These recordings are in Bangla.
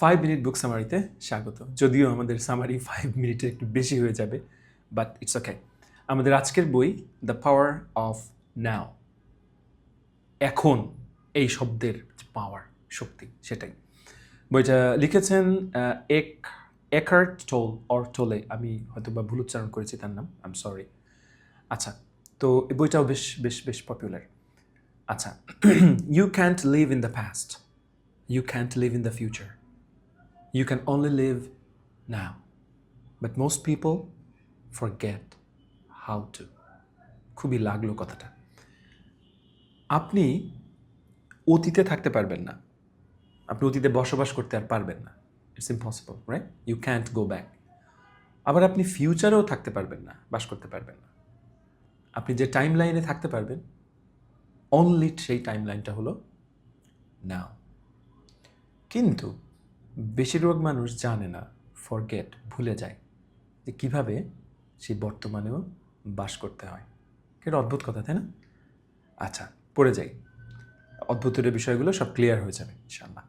ফাইভ মিনিট বুক সামারিতে স্বাগত। যদিও আমাদের সামারি ফাইভ মিনিটের একটু বেশি হয়ে যাবে বাট ইটস ওকে আমাদের আজকের বই দ্য পাওয়ার অফ নাও এখন এই শব্দের পাওয়ার শক্তি, সেটাই। বইটা লিখেছেন এক একার্ট টোল অর টোলে আমি হয়তো বা ভুল উচ্চারণ করেছি তার নাম আই এম সরি আচ্ছা তো এই বইটাও বেশ বেশ বেশ পপুলার আচ্ছা you can't live in the past you can't live in the future can only live now but most people forget how to খুবই লাগল কথাটা। আপনি অতীতে থাকতে পারবেন না। আপনি অতীতে বসবাস করতে আর পারবেন না। It's impossible right you can't go back আবার আপনি ফিউচারেও থাকতে পারবেন না, বাস করতে পারবেন না। আপনি যে টাইম লাইনে থাকতে পারবেন অনলি সেই টাইম লাইনটা হলো নাও কিন্তু বেশিরভাগ মানুষ জানে না ফরগেট ভুলে যায় যে কীভাবে সে বর্তমানেও বাস করতে হয়। এটা অদ্ভুত কথা, তাই না? আচ্ছা পড়ে যাই। অদ্ভুতের বিষয়গুলো সব ক্লিয়ার হয়ে যাবে ইনশাল্লাহ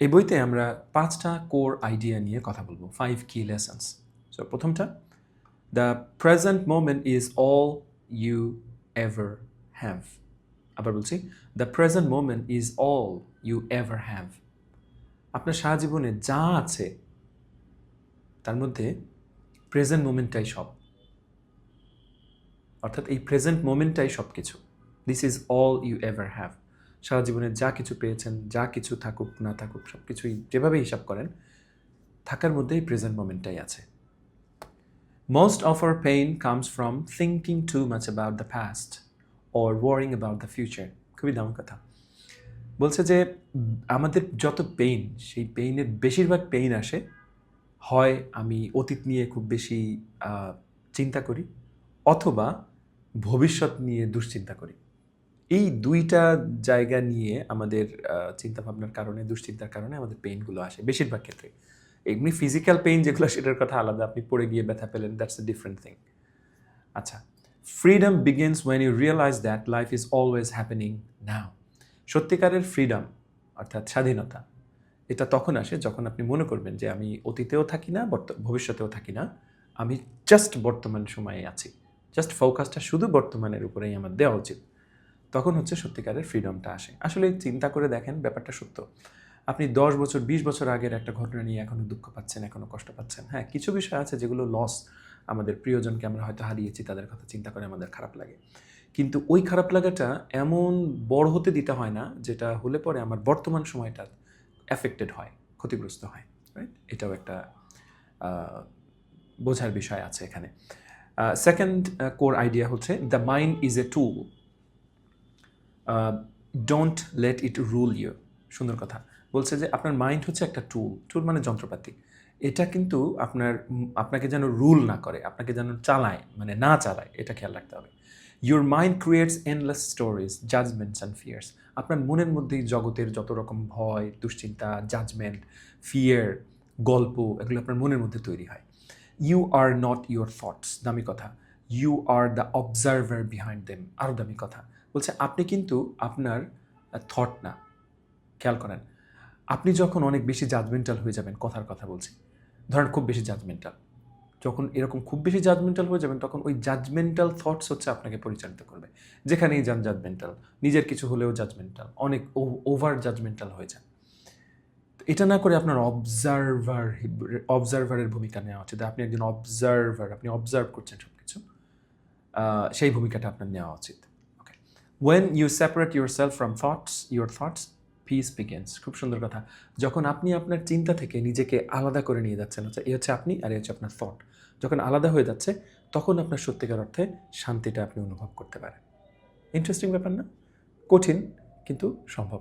এই বইতে আমরা পাঁচটা কোর আইডিয়া নিয়ে কথা বলব ফাইভ কি লেসন্স সো প্রথমটা the present moment is all you ever have আবার বলছি the present moment is all you ever have আপনার সারা জীবনে যা আছে, তার মধ্যে প্রেজেন্ট মোমেন্টটাই সব। অর্থাৎ এই প্রেজেন্ট মোমেন্টটাই সব কিছু this is all you ever have সারা জীবনে যা কিছু পেয়েছেন, যা কিছু থাকুক, না থাকুক সব কিছুই যেভাবে হিসাব করেন, থাকার মধ্যেই প্রেজেন্ট মোমেন্টটাই আছে। Most of our pain comes from thinking too much about the past or worrying about the future খুবই দাম কথা। বলছে যে, আমাদের যত পেইন সেই পেইনের বেশিরভাগ পেইন আসে, হয় আমি অতীত নিয়ে খুব বেশি চিন্তা করি, অথবা ভবিষ্যৎ নিয়ে দুশ্চিন্তা করি। এই দুইটা জায়গা নিয়ে আমাদের চিন্তা ভাবনার কারণে, দুশ্চিন্তার কারণে আমাদের পেইনগুলো আসে বেশিরভাগ ক্ষেত্রে। এমনি ফিজিক্যাল পেইন যেগুলো, সেটার কথা আলাদা, আপনি পড়ে গিয়ে ব্যথা পেলেন দ্যাটস এ ডিফারেন্ট থিং আচ্ছা freedom begins when you realise that life is always happening now সত্যিকারের ফ্রিডম অর্থাৎ স্বাধীনতা, এটা তখন আসে যখন আপনি মনে করবেন যে আমি অতীতেও থাকি না ভবিষ্যতেও থাকি না, আমি জাস্ট বর্তমান সময়ে আছি। জাস্ট ফোকাসটা শুধু বর্তমানের উপরেই আমার দেওয়া উচিত। তখন হচ্ছে সত্যিকারের ফ্রিডমটা আসে। আসলে চিন্তা করে দেখেন, ব্যাপারটা সত্য। আপনি দশ বছর, বিশ বছর আগের একটা ঘটনা নিয়ে এখনও দুঃখ পাচ্ছেন এখনও কষ্ট পাচ্ছেন। হ্যাঁ কিছু বিষয় আছে যেগুলো লস আমাদের প্রিয়জনকে আমরা হয়তো হারিয়েছি, তাদের কথা চিন্তা করে আমাদের খারাপ লাগে। কিন্তু ওই খারাপ লাগাটা এমন বড় হতে দিতে হয় না, যেটা হলে পরে আমার বর্তমান সময়টা অ্যাফেক্টেড হয়, ক্ষতিগ্রস্ত হয় রাইট এটাও একটা বোঝার বিষয় আছে এখানে। সেকেন্ড কোর আইডিয়া হচ্ছে the mind is a tool don't let it rule you সুন্দর কথা। বলছে যে আপনার মাইন্ড হচ্ছে একটা টুল টুল মানে যন্ত্রপাতি। এটা কিন্তু আপনার, আপনাকে যেন রুল না করে, আপনাকে যেন চালায় মানে না চালায়, এটা খেয়াল রাখতে হবে। Your mind creates endless stories judgements and fears আপনার মনের মধ্যেই জগতের যত রকম ভয়, দুশ্চিন্তা জাজমেন্ট ফিয়ার গল্প, এগুলো আপনার মনের মধ্যে তৈরি হয়। You are not your thoughts দামি কথা। You are the observer behind them আরও দামি কথা। বলছে, আপনি কিন্তু আপনার থট না। খেয়াল করেন আপনি যখন অনেক বেশি জাজমেন্টাল হয়ে যাবেন, কথার কথা বলছি, ধরেন খুব বেশি জাজমেন্টাল যখন এরকম খুব বেশি জাজমেন্টাল হয়ে যাবেন, তখন ওই জাজমেন্টাল থটস হচ্ছে আপনাকে পরিচালিত করবে। যেখানেই যান জাজমেন্টাল নিজের কিছু হলেও জাজমেন্টাল অনেক ওভার জাজমেন্টাল হয়ে যান। এটা না করে আপনার অবজারভার অবজারভারের ভূমিকা নেওয়া উচিত। আপনি একজন অবজারভার আপনি অবজার্ভ করছেন সব কিছু সেই ভূমিকাটা আপনার নেওয়া উচিত। Okay when you separate yourself from thoughts your thoughts peace begins খুব সুন্দর কথা। যখন আপনি আপনার চিন্তা থেকে নিজেকে আলাদা করে নিয়ে যাচ্ছেন হচ্ছে এই হচ্ছে আপনি আর এই হচ্ছে আপনার থট যখন আলাদা হয়ে যাচ্ছে, তখন আপনার সত্যিকার অর্থে শান্তিটা আপনি অনুভব করতে পারেন। ইন্টারেস্টিং ব্যাপার না? কঠিন, কিন্তু সম্ভব।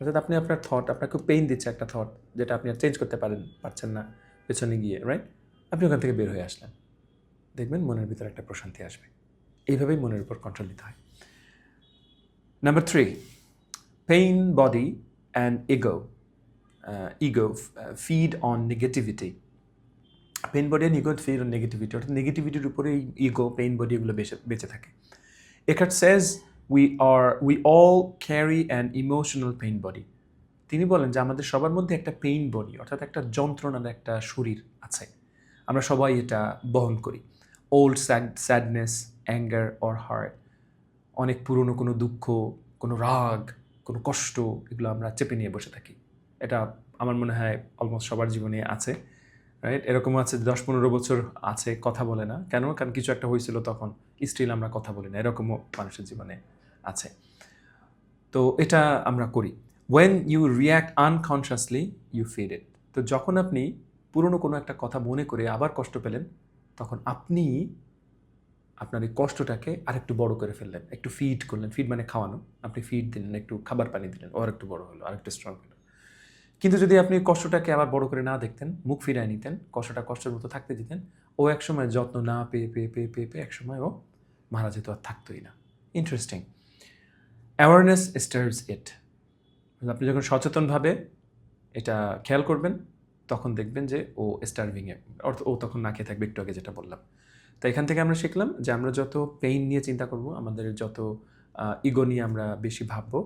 অর্থাৎ আপনি আপনার থট আপনাকে পেইন দিচ্ছে একটা থট যেটা আপনি আর চেঞ্জ করতে পারেন, পারছেন না, পেছনে গিয়ে রাইট আপনি ওখান থেকে বের হয়ে আসলেন। দেখবেন মনের ভিতরে একটা প্রশান্তি আসবে। এইভাবেই মনের উপর কন্ট্রোল নিতে হয়। Number three pain body and ego ego feed on negativity pain body and ego feed on negativity অর্থাৎ নেগেটিভিটির উপরে ইগো পেইন বডি এগুলো বেঁচে বেঁচে থাকে। Eckhart says we are we all carry an emotional pain body তিনি বলেন যে আমাদের সবার মধ্যে একটা পেইন বডি অর্থাৎ একটা যন্ত্রণার একটা শরীর আছে। আমরা সবাই এটা বহন করি। Old sad sadness anger or hurt অনেক পুরনো কোনো দুঃখ, কোনো রাগ কোনো কষ্ট, এগুলো আমরা চেপে নিয়ে বসে থাকি। এটা আমার মনে হয় অলমোস্ট সবার জীবনে আছে রাইট এরকমও আছে দশ পনেরো বছর আছে, কথা বলে না। কেন? কারণ কিছু একটা হয়েছিল তখন স্টিল আমরা কথা বলি না। এরকমও মানুষের জীবনে আছে। তো এটা আমরা করি। When you react unconsciously you feel it তো যখন আপনি পুরনো কোনো একটা কথা মনে করে আবার কষ্ট পেলেন, তখন আপনি আপনার এই কষ্টটাকে আরেকটু বড় করে ফেললেন, একটু ফিড করলেন ফিড মানে খাওয়ানো। আপনি ফিড দিলেন, একটু খাবার পানি দিলেন ও একটু বড় হলো, আরেকটু স্ট্রং হলো। কিন্তু যদি আপনি কষ্টটাকে আবার বড় করে না দেখতেন, মুখ ফিরায় নিতেন, কষ্টটা কষ্টের মতো থাকতে দিতেন, ও একসময় যত্ন না পেয়ে পেয়ে পেয়ে পেয়ে পেয়ে একসময় ও মারা যেত আর থাকতোই না। ইন্টারেস্টিং অ্যাওয়ারনেস স্টার্স ইট আপনি যখন সচেতনভাবে এটা খেয়াল করবেন, তখন দেখবেন যে ও স্টার্ভিংয়ে অর্থ ও তখন না খেয়ে থাকবে, একটু আগে যেটা বললাম। তো এখান থেকে আমরা শিখলাম যে আমরা যত পেইন নিয়ে চিন্তা করব, আমাদের যত ইগো নিয়ে আমরা বেশি ভাববো,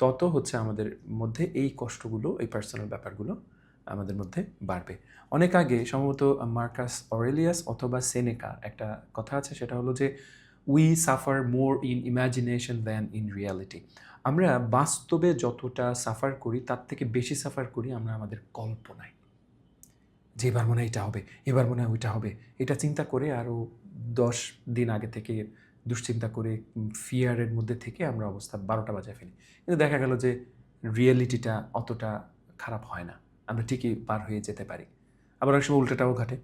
তত হচ্ছে আমাদের মধ্যে এই কষ্টগুলো, এই পার্সোনাল ব্যাপারগুলো আমাদের মধ্যে বাড়বে। অনেক আগে সম্ভবত মার্কাস অরেলিয়াস অথবা সেনেকা একটা কথা আছে, সেটা হলো যে we suffer more in imagination than in reality আমরা বাস্তবে যতটা সাফার করি, তার থেকে বেশি সাফার করি আমরা আমাদের কল্পনায়। যে এবার মনে হয় এটা হবে, এবার মনে হয় ওইটা হবে। এটা চিন্তা করে আরও দশ দিন আগে থেকে দুশ্চিন্তা করে ফিয়ারের মধ্যে থেকে আমরা অবস্থা বারোটা বাজায় ফেলি। কিন্তু দেখা গেল যে রিয়েলিটিটা অতটা খারাপ হয় না। আমরা ঠিকই পার হয়ে যেতে পারি। আবার অনেক সময় উল্টোটাও ঘটে।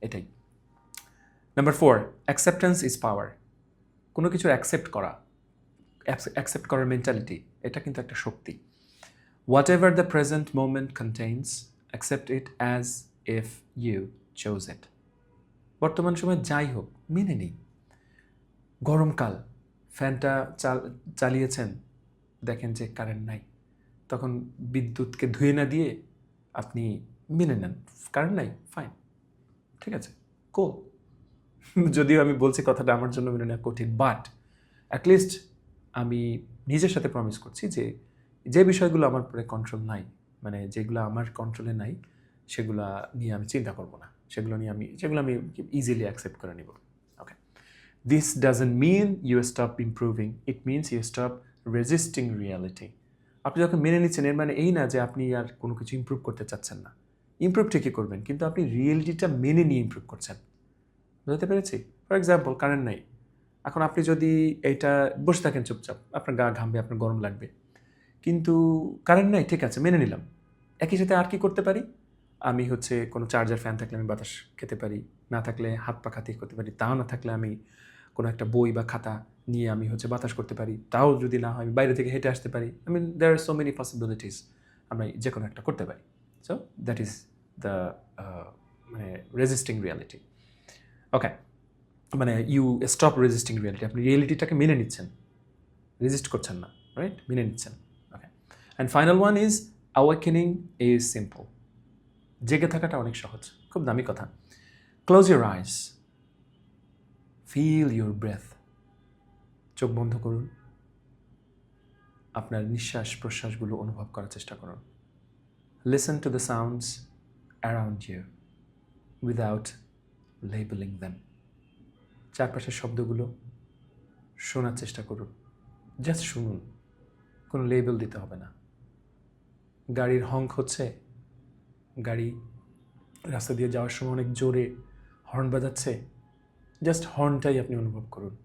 এটাই। Number four acceptance is power কোনো কিছু অ্যাকসেপ্ট করা অ্যাকসেপ্ট করার মেন্টালিটি এটা কিন্তু একটা শক্তি। Whatever the present moment contains accept it as if you chose it বর্তমান সময় যাই হোক, মেনে নিই গরমকাল, ফ্যানটা চাল, চালিয়েছেন, দেখেন যে কারেন্ট নাই। তখন বিদ্যুৎকে ধুয়ে না দিয়ে আপনি মেনে নেন। কারেন্ট নাই ফাইন ঠিক আছে কো যদিও আমি বলছি কথাটা আমার জন্য মেনে নেওয়া কঠিন বাট অ্যাটলিস্ট আমি নিজের সাথে প্রমিস করছি যে যে বিষয়গুলো আমার পরে কন্ট্রোল নাই মানে যেগুলো আমার কন্ট্রোলে নাই সেগুলো নিয়ে আমি চিন্তা করব না। সেগুলো নিয়ে আমি সেগুলো আমি ইজিলি অ্যাকসেপ্ট করে নিব। Okay this doesn't mean you stop improving it means you stop resisting reality আপনি যখন মেনে নিচ্ছেন, এর মানে এই না যে আপনি আর কোনো কিছু ইম্প্রুভ করতে চাচ্ছেন না। ইম্প্রুভ ঠিকই করবেন, কিন্তু আপনি রিয়েলিটিটা মেনে নিয়ে ইম্প্রুভ করছেন। বুঝতে পেরেছি? ফর এক্সাম্পল কারেন্ট নাই। এখন আপনি যদি এইটা বসে থাকেন চুপচাপ, আপনার গা ঘামবে, আপনার গরম লাগবে। কিন্তু কারেন্ট নাই, ঠিক আছে, মেনে নিলাম। একই সাথে আর কি করতে পারি? আমি হচ্ছে কোনো চার্জার ফ্যান থাকলে আমি বাতাস খেতে পারি, না থাকলে হাত পা খাতি করতে পারি তাও না থাকলে আমি কোনো একটা বই বা খাতা নিয়ে আমি হচ্ছে বাতাস করতে পারি, তাও যদি না হয় আমি বাইরে থেকে হেঁটে আসতে পারি। I mean there are so many possibilities আমরা যে কোনো একটা করতে পারি। সো দ্যাট ইজ দ্য মানে রেজিস্টিং রিয়ালিটি ওকে মানে ইউ স্টপ রেজিস্টিং রিয়ালিটি আপনি রিয়েলিটিটাকে মেনে নিচ্ছেন। রেজিস্ট করছেন না রাইট মেনে নিচ্ছেন। Okay and final one is awakening is simple জেগে থাকাটা অনেক সহজ, খুব দামি কথা। Close your eyes feel your breath চোখ বন্ধ করুন। আপনার নিঃশ্বাস প্রশ্বাসগুলো অনুভব করার চেষ্টা করুন। Listen to the sounds around you without labelling them চারপাশের শব্দগুলো শোনার চেষ্টা করুন। জাস্ট শুনুন। কোনো লেবেল দিতে হবে না। গাড়ির হংক হচ্ছে গাড়ি রাস্তা দিয়ে যাওয়ার সময় অনেক জোরে হর্ন বাজাচ্ছে। জাস্ট হর্নটাই আপনি অনুভব করুন।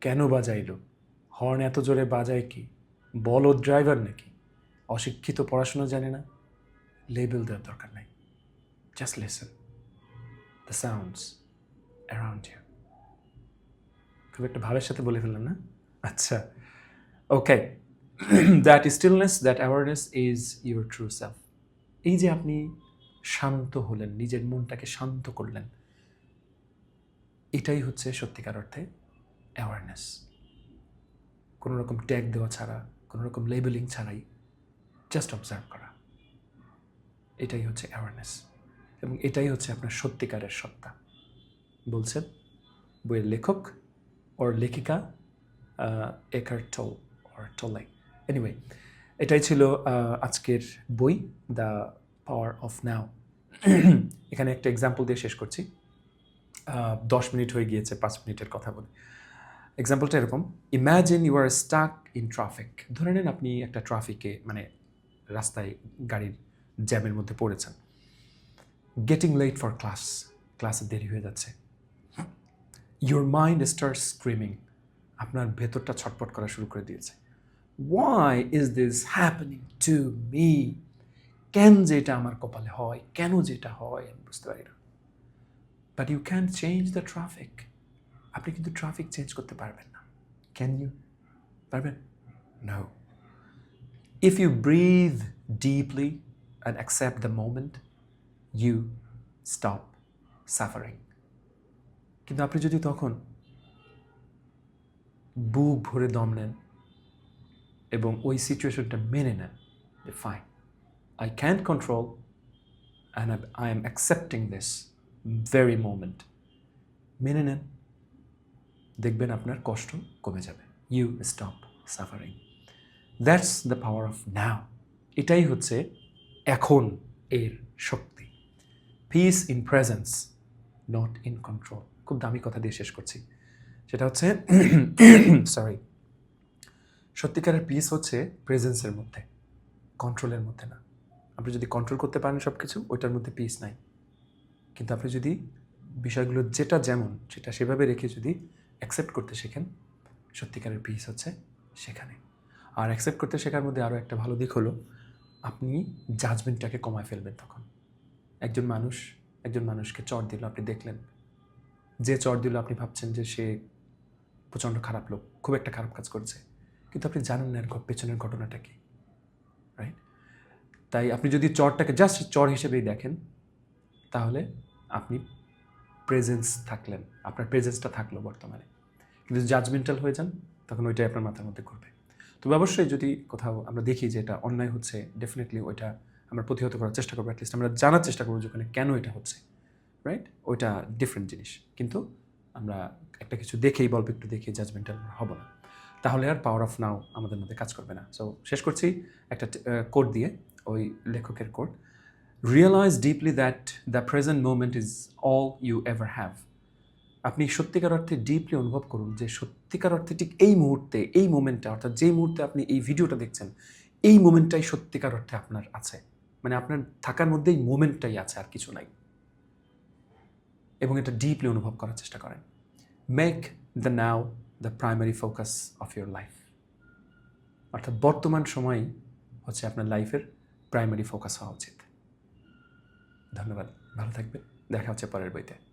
কেন বাজাইলো? হর্ন এত জোরে বাজায় কি? বলো ড্রাইভার নাকি? অশিক্ষিত পড়াশোনা জানে না? লেবেল দেওয়ার দরকার নাই। Just listen. The sounds around you. খুব একটা ভাবের সাথে বলে ফেললাম না? আচ্ছা। Okay. That stillness, that awareness is your true self. এই যে আপনি শান্ত হলেন, নিজের মনটাকে শান্ত করলেন, এটাই হচ্ছে সত্যিকার অর্থে অ্যাওয়ারনেস কোনো রকম ট্যাগ দেওয়া ছাড়া, কোনো রকম লেবেলিং ছাড়াই জাস্ট অবজার্ভ করা। এটাই হচ্ছে অ্যাওয়ারনেস এবং এটাই হচ্ছে আপনার সত্যিকারের সত্তা। বলছেন বইয়ের লেখক ওর লেখিকা একার টোল ওর টোলাই এনিওয়ে এটাই ছিল আজকের বই, দ্য পাওয়ার অফ নাও। এখানে একটা এক্সাম্পল দিয়ে শেষ করছি। দশ মিনিট হয়ে গিয়েছে, পাঁচ মিনিটের কথা বলে। এক্সাম্পলটা এরকম imagine you are stuck in traffic ধরে নিন আপনি একটা ট্রাফিকে মানে রাস্তায় গাড়ির জ্যামের মধ্যে পড়েছেন। গেটিং লেট ফর ক্লাস ক্লাসে দেরি হয়ে যাচ্ছে। ইউর মাইন্ড স্টার স্ক্রিমিং আপনার ভেতরটা ছটপট করা শুরু করে দিয়েছে। Why is this happening to me কেন যে এটা আমার কপালে হয়? কেন যেটা হয়? আমি বুঝতে পারি না। But you can change the traffic আপনি কিন্তু ট্রাফিক চেঞ্জ করতে পারবেন না। ক্যান ইউ পারবেন? No if you breathe deeply and accept the moment you stop suffering কিন্তু আপনি যদি তখন বুক ভরে দম নেন এবং ওই সিচুয়েশনটা মেনে নেন যে fine I can control and I am accepting this very moment মেনে নেন। দেখবেন আপনার কষ্ট কমে যাবে। You stop suffering that's the power of now এটাই হচ্ছে এখন এর শক্তি। Peace in presence not in control খুব দামি কথা দিয়ে শেষ করছি। সেটা হচ্ছে সরি সত্যিকারের পিস হচ্ছে প্রেজেন্সের মধ্যে কন্ট্রোলের মধ্যে না। আপনি যদি কন্ট্রোল করতে পারেন সব কিছু ওইটার মধ্যে পিস নাই। কিন্তু আপনি যদি বিষয়গুলো যেটা যেমন, সেটা সেভাবে রেখে যদি অ্যাকসেপ্ট করতে শেখেন, সত্যিকারের পিস হচ্ছে সেখানে। আর অ্যাকসেপ্ট করতে শেখার মধ্যে আরও একটা ভালো দিক হলো, আপনি জাজমেন্টটাকে কমায় ফেলবেন তখন। একজন মানুষ, একজন মানুষকে চর দিল, আপনি দেখলেন। যে চর দিল, আপনি ভাবছেন যে সে প্রচণ্ড খারাপ লোক, খুব একটা খারাপ কাজ করছে। কিন্তু আপনি জানেন না এর পেছনের ঘটনাটা কি রাইট তাই আপনি যদি চরটাকে জাস্ট চর হিসেবেই দেখেন, তাহলে আপনি প্রেজেন্স থাকলেন, আপনার প্রেজেন্সটা থাকল বর্তমানে। কিন্তু জাজমেন্টাল হয়ে যান, তখন ওইটাই আপনার মাথার মধ্যে ঘুরবে। তবে অবশ্যই যদি কোথাও আমরা দেখি যে এটা অন্যায় হচ্ছে ডেফিনেটলি ওইটা আমরা প্রতিহত করার চেষ্টা করব অ্যাটলিস্ট আমরা জানার চেষ্টা করব যে ওখানে কেন এটা হচ্ছে রাইট ওইটা ডিফারেন্ট জিনিস। কিন্তু আমরা একটা কিছু দেখেই বলব, একটু দেখে জাজমেন্টাল হব না। তাহলে আর পাওয়ার অফ নাও আমাদের মধ্যে কাজ করবে না। সো শেষ করছি একটা কোড দিয়ে, ওই লেখকের quote realise deeply that the present moment is all you ever have আপনি সত্যিকার অর্থে ডিপলি অনুভব করুন যে সত্যিকার অর্থে ঠিক এই মুহূর্তে, এই মোমেন্টটা অর্থাৎ যেই মুহূর্তে আপনি এই ভিডিওটা দেখছেন, এই মোমেন্টটাই সত্যিকার অর্থে আপনার আছে। মানে আপনার থাকার মধ্যেই মোমেন্টটাই আছে, আর কিছু নাই। এবং এটা ডিপলি অনুভব করার চেষ্টা করেন। Make the now the primary focus of your life অর্থাৎ বর্তমান সময়ই হচ্ছে আপনার লাইফের প্রাইমারি ফোকাস হওয়া উচিত। ধন্যবাদ। ভালো থাকবেন। দেখা হচ্ছে পরের বইতে।